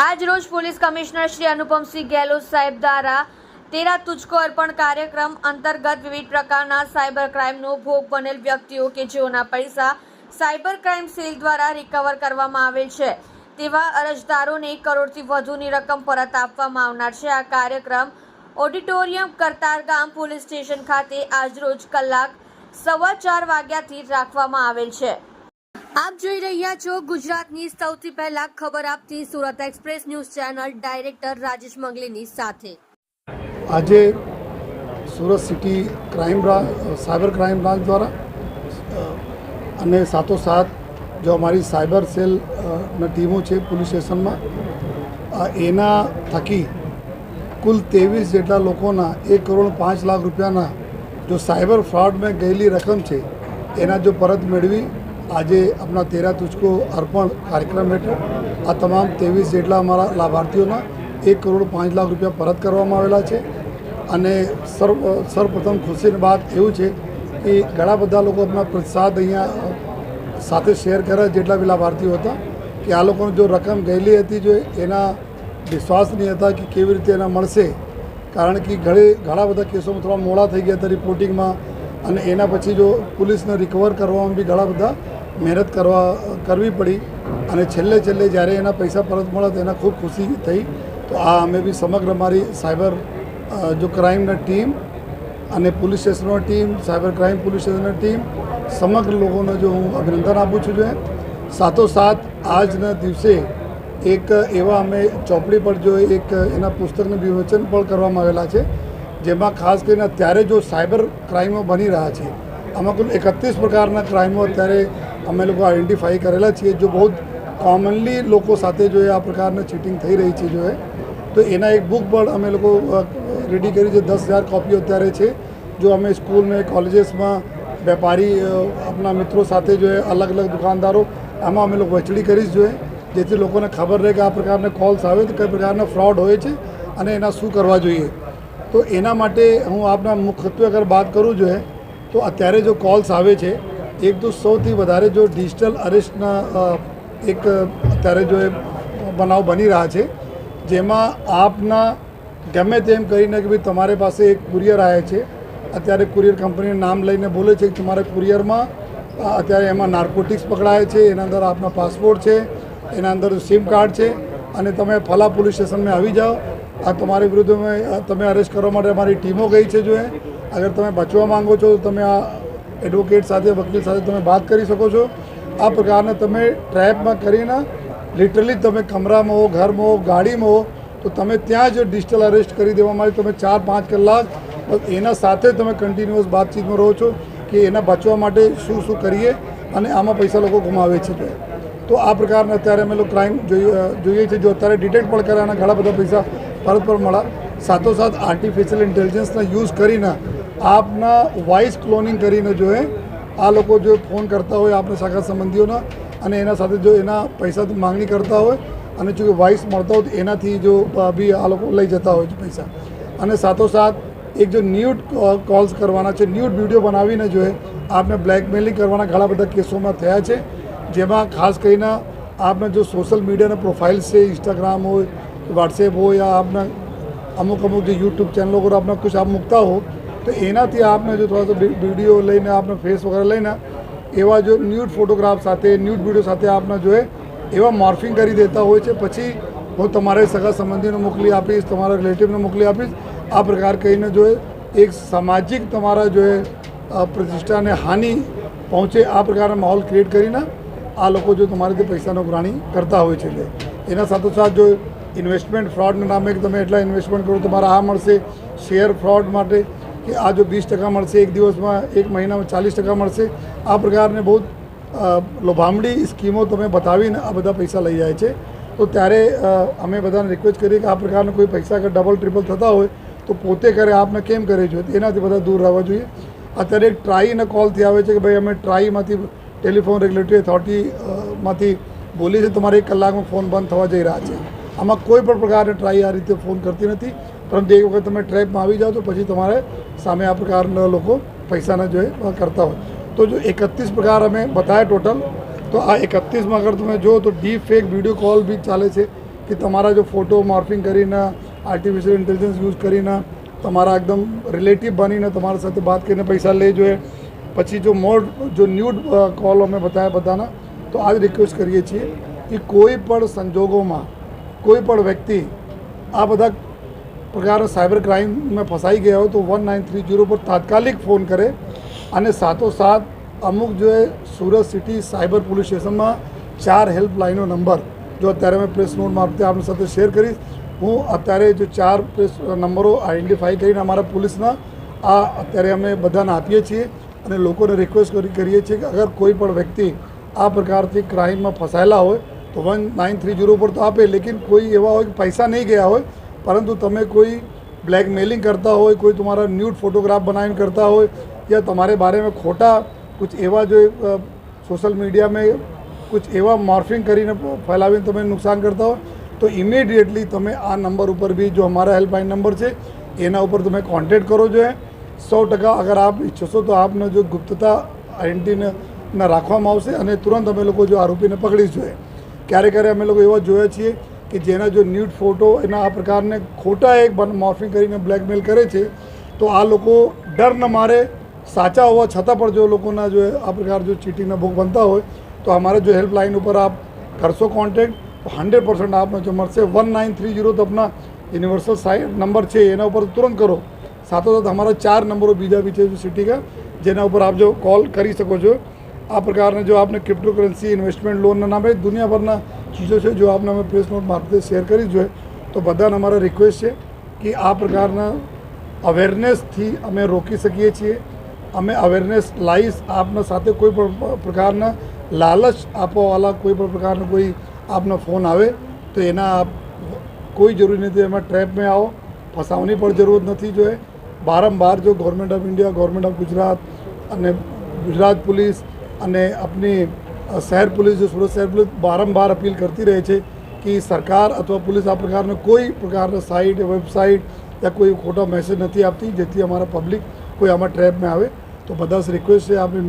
આજ રોજ police commissioner Shri Anupamsinh Gehlot સાહેબ દ્વારા તેરા તુજકો અર્પણ કાર્યક્રમ અંતર્ગત વિવિધ પ્રકારના સાયબર ક્રાઇમનો ભોગ બનેલ વ્યક્તિઓ કે જેઓના પૈસા સાયબર ક્રાઇમ સેલ દ્વારા રિકવર કરવામાં આવેલ છે. તેવા અરજદારોને કરોડથી વધુની રકમ પરત આપવામાં આવનાર છે. આ કાર્યક્રમ ઓડિટોરિયમ કરતારગામ પોલીસ સ્ટેશન ખાતે આજરોજ કલાક સવા ચાર વાગ્યાથી રાખવામાં આવેલ છે. આપ જોઈ રહ્યા છો ગુજરાતની સૌથી પહેલા ખબર આપતી Surat express news channel director Rajesh મંગલીની સાથે. આજે Surat city crime cyber crime branch દ્વારા અને સાથોસાથ જો અમારી સાયબર સેલ ના ટીમો છે પોલીસ સ્ટેશનમાં એના થકી કુલ ત્રેવીસ જેટલા લોકોના એક કરોડ પાંચ લાખ રૂપિયાના જો સાયબર ફ્રોડમાં ગયેલી રકમ છે, એના જો પરત મેળવી આજે આપણા તેરા તુચકો અર્પણ કાર્યક્રમ હેઠળ આ તમામ ત્રેવીસ જેટલા અમારા લાભાર્થીઓના એક કરોડ પાંચ લાખ રૂપિયા પરત કરવામાં આવેલા છે. અને સર્વ, સર્વપ્રથમ ખુશીની વાત એવું છે કે ઘણા બધા લોકો આપણા પ્રસાદ અહીંયા સાથે શેર કર્યા જેટલા બી લાભાર્થીઓ હતા કે આ લોકોને જો રકમ ગયેલી હતી જો એના વિશ્વાસ નહીં હતા કે કેવી રીતે એના મળશે. કારણ કે ઘણી, ઘણા બધા કેસોમાં થોડા મોડા થઈ ગયા હતા રિપોર્ટિંગમાં અને એના પછી જો પોલીસને રિકવર કરવામાં બી ઘણા બધા મહેનત કરવા, કરવી પડી. અને છેલ્લે છેલ્લે જ્યારે એના પૈસા પરત મળ્યા તો એના ખૂબ ખુશી થઈ. તો આ અમે બી સમગ્ર મારી સાયબર જો ક્રાઇમના ટીમ અને પોલીસ સ્ટેશનની ટીમ, સાયબર ક્રાઇમ પોલીસ સ્ટેશનની ટીમ, સમગ્ર લોકોને જો હું અભિનંદન આપું છું જો સાથોસાથ આજના દિવસે એક એવા અમે ચોપડી પર જો એક એના પુસ્તકનું વિવેચન પણ કરવામાં આવેલા છે. જેમાં ખાસ કરીને અત્યારે જો સાયબર ક્રાઇમો બની રહ્યા છે, આમાં કુલ એકત્રીસ પ્રકારના ક્રાઇમો અત્યારે અમે લોકો આઈડેન્ટિફાઈ કરેલા છીએ, જો બહુ કોમનલી લોકો સાથે જો આ પ્રકારની ચીટિંગ થઈ રહી છે જો તો એના એક બુક પણ અમે લોકો રેડી કરી છે. દસ હજાર કોપીઓ અત્યારે છે. જો અમે સ્કૂલને કોલેજીસમાં વેપારી આપણા મિત્રો સાથે જો અલગ અલગ દુકાનદારો, આમાં અમે લોકો વહેંચણી કરીશ જોઈએ જેથી લોકોને ખબર રહે કે આ પ્રકારના કોલ્સ આવે, તો કઈ પ્રકારના ફ્રોડ હોય છે અને એના શું કરવા જોઈએ. તો એના માટે હું આપના મુખ્યત્વે અગર વાત કરું જોઈએ તો અત્યારે જો કોલ્સ આવે છે, એક તો સૌથી વધારે જો ડિજિટલ અરેસ્ટના એક અત્યારે જો એ બનાવ બની રહ્યા છે, જેમાં આપના ગમે તેમ કરીને કે ભાઈ તમારી પાસે એક કુરિયર આવે છે, અત્યારે કુરિયર કંપનીનું નામ લઈને બોલે છે કે તમારા કુરિયરમાં અત્યારે એમાં નાર્કોટિક્સ પકડાય છે, એના અંદર આપના પાસપોર્ટ છે, એના અંદર સિમ કાર્ડ છે, અને તમે ફલા પોલીસ સ્ટેશનમાં આવી જાઓ આ તમારી વિરુદ્ધ અમે, તમે અરેસ્ટ કરવા માટે અમારી ટીમો ગઈ છે જો અગર તમે બચવા માંગો છો તો તમે આ એડવોકેટ સાથે વકીલ સાથે તમે વાત કરી શકો છો. આ પ્રકારના તમે ટ્રેપમાં કરીને લિટરલી તમે કમરામાં હો ઘરમાં હો ગાડીમાં હો તો તમે ત્યાં જ ડિજિટલ અરેસ્ટ કરી દેવામાં આવે તમે ચાર પાંચ કલાક એના સાથે તમે કન્ટિન્યુઅસ બાતચીતમાં રહો છો કે એના બચવા માટે શું શું કરીએ અને આમાં પૈસા લોકો ગુમાવે છે તો આ પ્રકારના અત્યારે અમે લોકો ક્રાઇમ જોઈએ છીએ જો અત્યારે ડિટેક્ટ પણ કર્યા અને ઘણા બધા પૈસા પરત પર મળ્યા. સાથોસાથ આર્ટિફિશિયલ ઇન્ટેલિજન્સના યુઝ કરીને આપના વોઇસ ક્લોનિંગ કરીને જો આ લોકો જો ફોન કરતા હોય આપણા સગા સંબંધીઓના અને એના સાથે જો એના પૈસાની માંગણી કરતા હોય અને જો વોઇસ મળતા હોય તો એનાથી જો બી આ લોકો લઈ જતા હોય છે પૈસા. અને સાથોસાથ એક જો ન્યૂડ કોલ્સ કરવાના છે ન્યૂડ વીડિયો બનાવીને જો આપને બ્લેકમેલિંગ કરવાના ઘણા બધા કેસોમાં થયા છે. જેમાં ખાસ કરીને આપને જો સોશિયલ મીડિયાના પ્રોફાઇલ્સ છે ઇન્સ્ટાગ્રામ હોય વોટ્સએપ હોય યા આપના અમુક અમુક જે યુટ્યુબ ચેનલો પર આપના કુછ આપ મૂકતા હો, તો એનાથી આપને જો થોડા વીડિયો લઈને આપને ફેસ વગેરે લઈને એવા જો ન્યૂડ ફોટોગ્રાફ સાથે ન્યૂડ વીડિયો સાથે આપના જો એવા મોર્ફિંગ કરી દેતા હોય છે. પછી હું તમારે સગા સંબંધીને મોકલી આપીશ, તમારા રિલેટિવને મોકલી આપીશ. આ પ્રકાર કહીને જો એક સામાજિક તમારા જો પ્રતિષ્ઠાને હાનિ પહોંચે આ પ્રકારના માહોલ ક્રિએટ કરીને આ લોકો જો તમારેથી પૈસાનો ઉઘરાણી કરતા હોય છે એટલે. એના સાથોસાથ જો ઇન્વેસ્ટમેન્ટ ફ્રોડના નામે તમે એટલા ઇન્વેસ્ટમેન્ટ કરો તમારા આ મળશે શેર ફ્રોડ માટે કે આ જો વીસ ટકા મળશે, એક દિવસમાં એક મહિનામાં ચાલીસ ટકા મળશે. આ પ્રકારને બહુ લોભામડી સ્કીમો તમે બતાવીને આ બધા પૈસા લઈ જાય છે. તો ત્યારે અમે બધાને રિક્વેસ્ટ કરીએ કે આ પ્રકારના કોઈ પૈસા અગર ડબલ ટ્રિપલ થતા હોય તો પોતે કરે, આપને કેમ કરે છે? એનાથી બધા દૂર રહેવા જોઈએ. અત્યારે એક અને કોલથી આવે છે કે ભાઈ અમે ટ્રાઈમાંથી ટેલિફોન રેગ્યુલેટરી અથોરિટી માંથી બોલી છે, તમારે એક કલાકમાં ફોન બંધ થવા જઈ રહ્યા છે. આમાં કોઈ પણ પ્રકારની ટ્રાઈ આ રીતે ફોન કરતી નથી. પરંતુ એક વખત તમે ટ્રેપમાં આવી જાઓ તો પછી તમારે સામે આ પ્રકારના લોકો પૈસાના જો એ કરતા હોય. તો જો એકત્રીસ પ્રકાર અમે બતાવ્યા ટોટલ તો આ એકત્રીસમાં અગર તમે જુઓ તો ડીપ ફેક વીડિયો કોલ બી ચાલે છે કે તમારા જો ફોટો મોર્ફિંગ કરીને આર્ટિફિશિયલ ઇન્ટેલિજન્સ યુઝ કરીને, તમારા એકદમ રિલેટિવ બનીને તમારા સાથે વાત કરીને પૈસા લે જોઈએ પછી જો મોર, જો ન્યૂડ કોલ અમે બતાવ્યા બધાના, તો આ જ રિક્વેસ્ટ કરીએ છીએ કે કોઈ પણ સંજોગોમાં, કોઈ પણ વ્યક્તિ આ બધા પ્રકારના સાયબર ક્રાઇમમાં ફસાઈ ગયા હોય તો વન નાઇન થ્રી જીરો પર તાત્કાલિક ફોન કરે અને સાથોસાથ અમુક જો સુરત સિટી સાયબર પોલીસ સ્ટેશનમાં ચાર હેલ્પલાઇનનો નંબર જો અત્યારે મેં પ્રેસ નોટ મારફતે આપણી સાથે શેર કરીશ હું અત્યારે જો ચાર પ્રેસ નંબરો આઈડેન્ટિફાઈ કરીને અમારા પોલીસના આ અત્યારે અમે બધાને આપીએ છીએ. અને લોકોને રિક્વેસ્ટ કરી, કરીએ છીએ કે અગર કોઈ પણ વ્યક્તિ આ પ્રકારથી ક્રાઇમમાં ફસાયેલા હોય, તો વન નાઇન થ્રી જીરો પર તો આપે, લેકિન કોઈ એવા હોય કે પૈસા નહીં ગયા હોય, પરંતુ તમે કોઈ બ્લેકમેલિંગ કરતા હોય, કોઈ તમારા ન્યૂડ ફોટોગ્રાફ બનાવીને કરતા હોય, યા તમારે બારેમાં ખોટા કુછ એવા જો સોશિયલ મીડિયામાં કુછ એવા મોર્ફિંગ કરીને ફેલાવીને તમે નુકસાન કરતા હોય, તો ઇમિડિયેટલી તમે આ નંબર ઉપર બી, જો અમારા હેલ્પલાઇન નંબર છે, એના ઉપર તમે કોન્ટેક્ટ કરો જોઈએ સો ટકા અગર આપ ઈચ્છશો તો આપને જો ગુપ્તતા આઈડેન્ટિટીને રાખવામાં આવશે અને તુરંત અમે લોકો જો આરોપીને પકડી જોઈએ. ક્યારે ક્યારે અમે લોકો એવા જોયા છીએ કે જેના જો ન્યૂડ ફોટો એના આ પ્રકારને ખોટા એક મોર્ફિંગ કરીને બ્લેકમેલ કરે છે, તો આ લોકો ડર ન મારે. સાચા હોવા છતાં પણ જો લોકોના જો આ પ્રકાર જો ચીટીના ભોગ બનતા હોય, તો અમારે જો હેલ્પલાઇન ઉપર આપ કરશો કોન્ટેક્ટ, તો હંડ્રેડ પર્સન્ટ આપને જો મળશે. વન નાઇન થ્રી જીરો તો આપના યુનિવર્સલ સાઇટ નંબર છે, એના ઉપર તુરંત કરો. સાથોસાથ અમારા ચાર નંબરો બીજા બી છે જો સિટી કા, જેના ઉપર આપ જો કોલ કરી શકો છો. આ પ્રકારના જો આપને ક્રિપ્ટોકરન્સી ઇન્વેસ્ટમેન્ટ લોનના નામે દુનિયાભરના ચીજો છે, જો આપને અમે પ્રેસ નોટ મારફતે શેર કરી જોઈએ તો બધાને અમારા રિક્વેસ્ટ છે કે આ પ્રકારના અવેરનેસથી અમે રોકી શકીએ છીએ. અમે અવેરનેસ લાવીશ આપના સાથે કોઈ પણ પ્રકારના લાલચ આપવાવાળા કોઈ પણ પ્રકારનો કોઈ આપનો ફોન આવે, તો એના કોઈ જરૂરી નથી, એમાં ટ્રેપમાં આવો ફસાવવાની પણ જરૂર નથી જોઈએ. બારંબાર જો government of India government of Gujarat અને ગુજરાત પોલીસ અને આપની શહેર પોલીસ, જો સુરત શહેર પોલીસ બારંબાર અપીલ કરતી રહે છે કે સરકાર અથવા પોલીસ આ પ્રકારનો કોઈ પ્રકારના સાઇટ વેબસાઇટ યા કોઈ ખોટા મેસેજ નથી આપતી જેથી અમારા પબ્લિક કોઈ આમાં ટ્રેપમાં આવે. તો બધા રિક્વેસ્ટ છે આપણે